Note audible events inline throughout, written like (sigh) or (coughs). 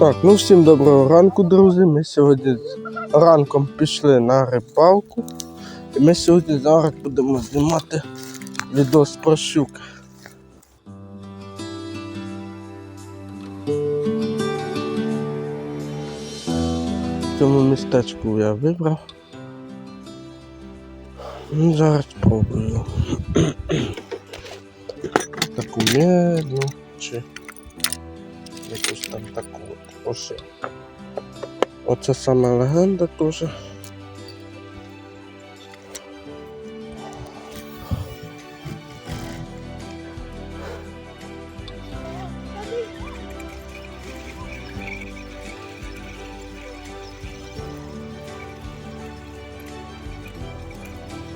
Так, ну всім доброго ранку, друзі. Ми сьогодні ранком пішли на рибалку. І ми сьогодні зараз будемо знімати відос про щук. Цьому містечку я вибрав. Ну, зараз спробую. (clears throat) Таку медну чи якусь там таку. Ось. Оце саме легенда теж.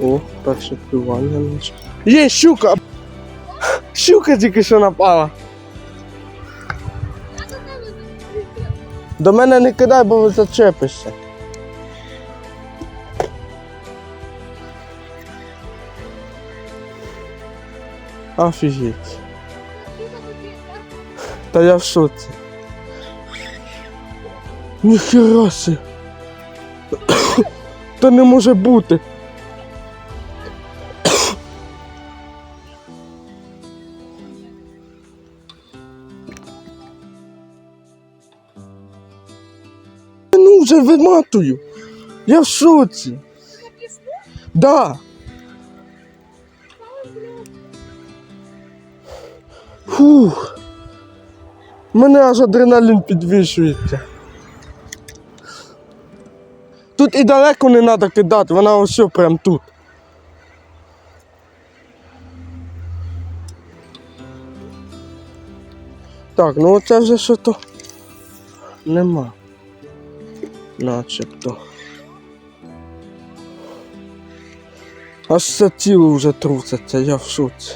О, перше плювання наше. Є щука! Щука тільки що напала. До мене не кидай, бо зачепишся. Офігеть. Та я в шоці. Ніхера си. (coughs) Та не може бути. Вже виматую. Я в шоці. Да. Фух. Мене аж адреналін підвищується. Тут і далеко не треба кидати, вона ось прям тут. Так, ну оце вже що то нема. Начебто. Аж все тіло вже труситься, я в шоці.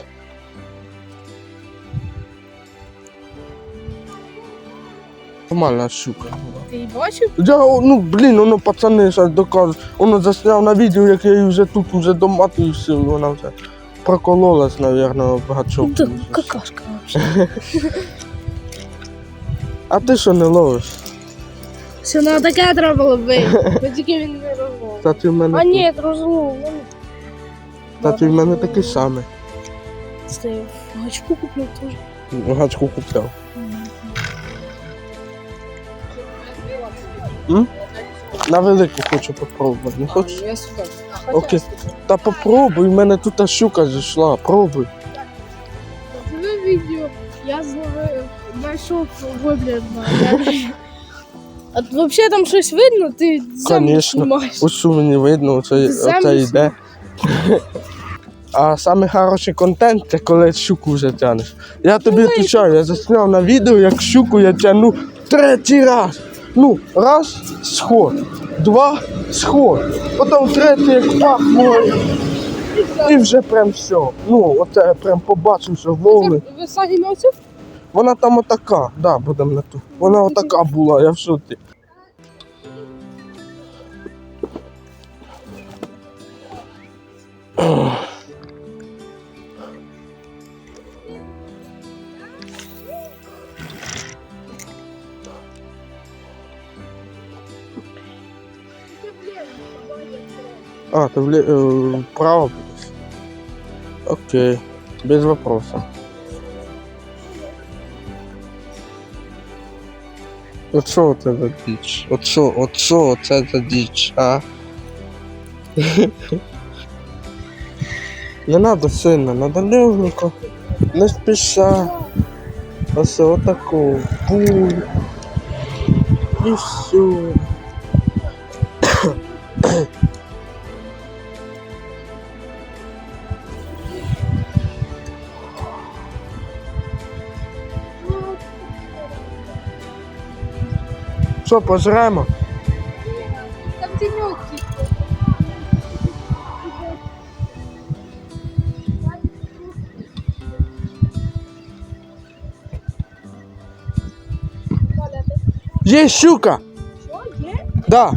Нормальна щука була. Ти її бачив? Я, ну, блін, воно пацани зараз докажуть. Воно засняв на відео, як я її вже тут вже доматую все, і вона вже прокололась, мабуть, в гачок. Да, какашка вообще. (laughs) А ти що не ловиш? Все, ну таке треба було бити. Ну тільки він не розлов. Та ти в мене, А ні, розлов. ну. та ти в мене такий самий. Стояв. Гачку купив теж. Гачку купляв. М? На велику хочу попробувати. Не хочеш? Я сюди. Окей. Та попробуй, в мене тут та щука зійшла, пробуй. Тебе відео, я зловив, знайшов вигляд на. А взагалі там щось видно, ти сам Конечно. знімаєш. Що мені видно, оце, Землю оце йде. А саме хороший контент це коли щуку вже тянеш. Я тобі відповідаю, я засняв на відео, як щуку я тяну третій раз. Ну, раз сход, два сход, потім третій як пахнуло. І вже прям все. Ну, оце я прям побачив, що волни. Ви самі на оцю? Вона там отака, да, будемо на ту. Вона отака була, я в шоці. А, ты вле... вправо будешь? Окей, без вопросов. От що це за діч? От що, от що це за діч, а? Не надо сильно, надо легенько, не спіша. Ось отаку, буль. І все. Що, пожремо? Там тіньок. Є щука! Що, є? Да.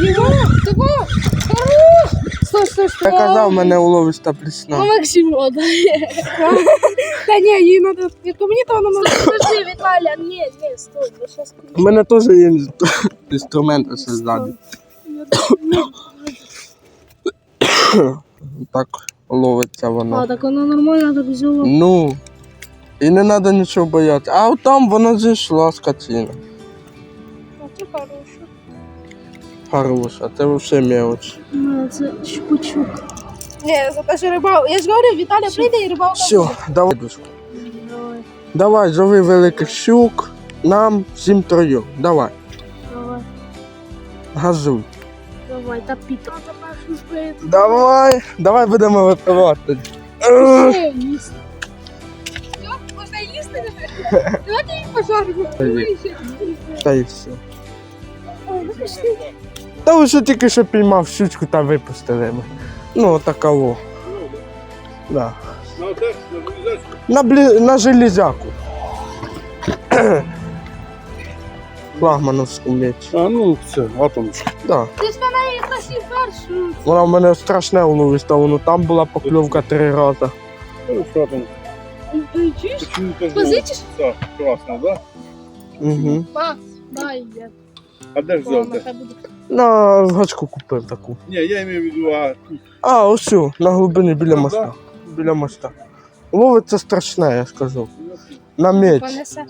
Його, того, стой, стой. Я казав, мене уловиста плісна. Ну, Максим отдає. Та (laughs) ні, їй надо, яку мені то вона може. Подожди, Віталя, ні, ні, стой, я щас У мене теж є інструмент ось. (coughs) Так ловиться А, так воно нормально так взяло. Ну. І не треба нічого боятися. А от там воно зійшла скотина. А хороше. Хороша, це взагалі мелоч. Ну, це щупачок. Ні, за те, що рибал. Я ж говорю, Віталя прийде і рибалка. Все, давай. Давай, Давай, зови великих щук. Нам всім трьом. Давай, давай, газуй. давай, та піка. Давай, давай будемо випивати. Все, їсти. Все, можна їсти? Давайте їх пожаримо. Та і все. Та ви що тільки що піймав щучку та випустили ми. Ну, такого. Да. На на блі... на железяку. (clears throat) Флагмановську меч. А, ну це, атом. Да. Ти ж мене їх носив першу. Вона в мене страшне уловиста, воно там була покльовка три рази. Ну, що там? Ти чуєш? Почему так Позичиш? Так, класно, да? Угу. Макс, дай я. А де ж взяв На в гачку купив таку. Ні, я маю в виду, а тут. А, ось на глибині біля Ну, моста. Біля моста. Ловиться страшне, я скажу. На меч. Понесеш.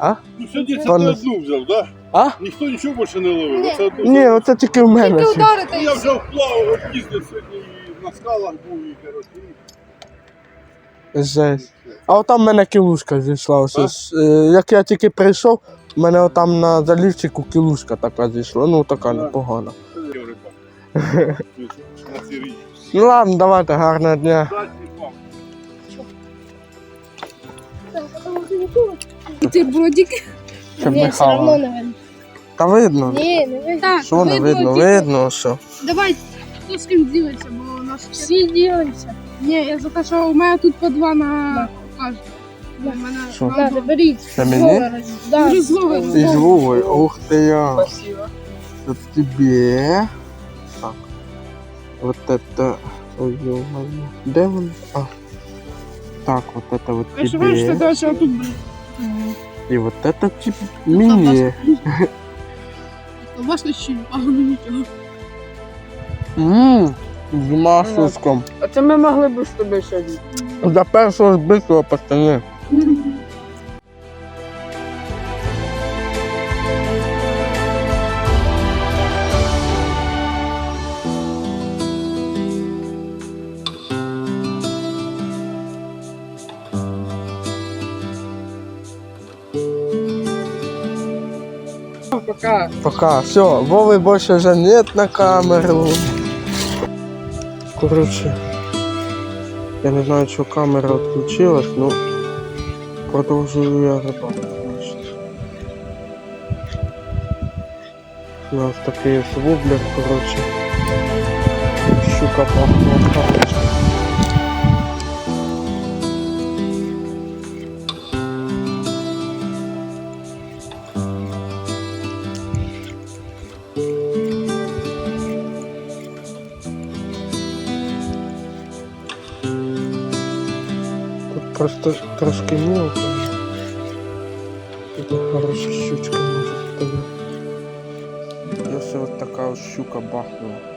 А? Ну, сьогодні це Пане- ти одну взяв, да? А? Ніхто нічого більше не ловив. Ні. Оце одну Ні, взяв. оце тільки в мене. Тільки ударити. Я взяв плавав, от їздив сьогодні і на скалах був і коротше. і- Жесть. А отам в мене кілушка зійшла. Ось, ось, е, як я тільки прийшов, в мене отам на залівчику кілушка така зійшла. Ну така непогана. Ну ладно, давайте, гарного дня. Бутербродик. Щоб Ні, не все равно хавали. не видно. Та видно. Ні, не видно. Так, Що не видно? Видно, що. Давай, хто з ким ділиться, бо у нас всі ділимося. Ні, я за те, що у мене тут по два на кожен. У мене Що? Да, не беріть. Це мені? Да. Вже зловили. І з Вовою. Ух ти я. Спасибо. Это тебе. Так. Вот это... Ой, ё-моё. Де він? А. Так, вот это вот Я ж говорю, що тебе. далі тут буде. И вот это типа мне. Бачите, що погано нічого. Ммм. З масличком. А це ми могли б з тобою сьогодні. За першого збитого пацани. Пока. Пока. Все, Вовы больше же нет на камеру. Короче, я не знаю, что камера отключилась, но продовжую я рибалку. У нас такий ось коротше. Щука пахнула просто трошки мило. Тут хороша щучка може стояти. Ось от така щука бахнула.